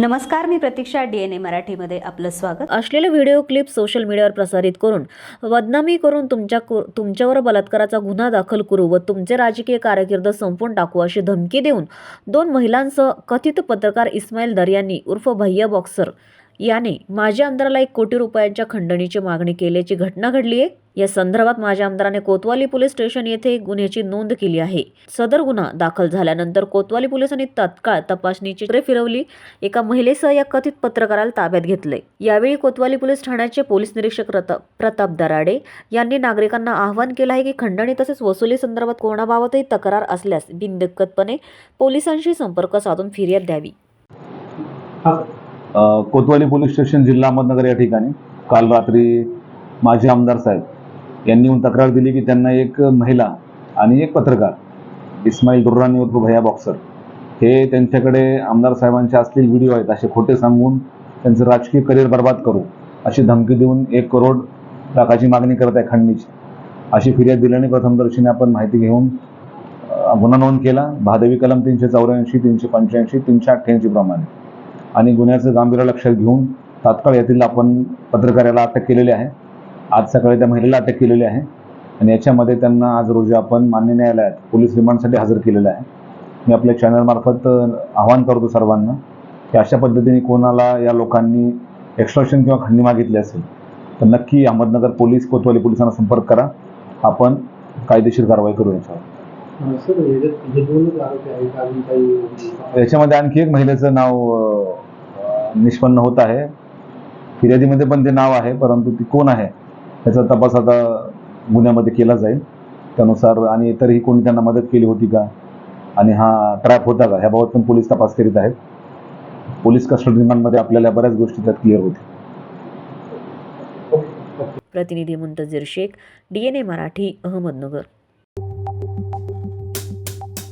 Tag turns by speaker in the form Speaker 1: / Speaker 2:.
Speaker 1: नमस्कार मी प्रतीक्षा D N ए मराठीमध्ये आपलं स्वागत.
Speaker 2: असलेले व्हिडिओ क्लिप सोशल मीडियावर प्रसारित करून बदनामी करून तुमच्या तुमच्यावर बलात्काराचा गुन्हा दाखल करू व तुमचे राजकीय कारकीर्द संपवून टाकू अशी धमकी देऊन दोन महिलांसह कथित पत्रकार इस्माईल दर यांनी उर्फ भैया बॉक्सर याने माजी आमदाराला एक कोटी रुपयांच्या खंडणीची मागणी केल्याची घटना घडली आहे. या संदर्भात माजी आमदाराने कोतवाली पोलीस स्टेशन येथे गुन्ह्याची नोंद केली आहे. सदर गुन्हा दाखल झाल्यानंतर कोतवाली पोलिसांनी तत्काळ तपासणीची चित्रे फिरवली. एका महिलेसह या कथित पत्रकाराला ताब्यात घेतले. यावेळी कोतवाली पोलीस ठाण्याचे पोलीस निरीक्षक प्रताप दराडे यांनी नागरिकांना आवाहन केलं आहे की खंडणी तसेच वसुली संदर्भात कोणाबाबतही तक्रार असल्यास बिनदिक्कतपणे पोलिसांशी संपर्क साधून फिर्याद द्यावी.
Speaker 3: कोतवाली पोलीस स्टेशन जिल्हा अहमदनगर या ठिकाणी काल रात्री माजी आमदार साहेब यांनी येऊन तक्रार दिली की त्यांना एक महिला आणि एक पत्रकार इस्माईल दुर्रानी उर्फ भैया बॉक्सर हे त्यांच्याकडे आमदार साहेबांचे असलेले व्हिडिओ आहेत असे खोटे सांगून त्यांचं राजकीय करिअर बर्बाद करू अशी धमकी देऊन एक करोड लाखाची मागणी करत आहे खंडणीची. अशी फिर्याद दिल्याने प्रथमदर्शनी आपण माहिती घेऊन गुन्हा नोंद केला. भादवी कलम तीनशे चौऱ्याऐंशी तीनशे पंच्याऐंशी तीनशे अठ्ठ्याऐंशी प्रमाणे. आणि गुन्ह्याचं गांभीर्य लक्षात घेऊन तात्काळ यातील आपण पत्रकाराला अटक केलेली आहे. आज सकाळी त्या महिलेला अटक केलेली आहे आणि याच्यामध्ये त्यांना आज रोजी आपण मान्य न्यायालयात पोलीस रिमांडसाठी हजर केलेलं आहे. मी आपल्या चॅनलमार्फत आवाहन करतो सर्वांना की अशा पद्धतीने कोणाला या लोकांनी एक्स्ट्रॉशन किंवा खंडणी मागितली असेल तर नक्की अहमदनगर पोलीस कोतवाली पोलिसांना संपर्क करा. आपण कायदेशीर कारवाई करू याच्यावर. याच्यामध्ये आणखी एक महिलेचं नाव निष्पन्न होत आहे. फिर्यादीमध्ये पण ते नाव आहे परंतु ती कोण आहे याचा तपास आता गुन्ह्यामध्ये केला जाईल. त्यानुसार आणि इतरही कोणी त्यांना मदत केली होती का? आणि हा ट्रॅप होता का? ह्याबाबत पण पोलीस तपास करीत आहेत. पोलीस कस्टडी रिमांडमध्ये आपल्याला बऱ्याच गोष्टी त्यात क्लिअर होतील.
Speaker 2: प्रतिनिधी Muntazir Shaikh D N A Marathi Ahmednagar.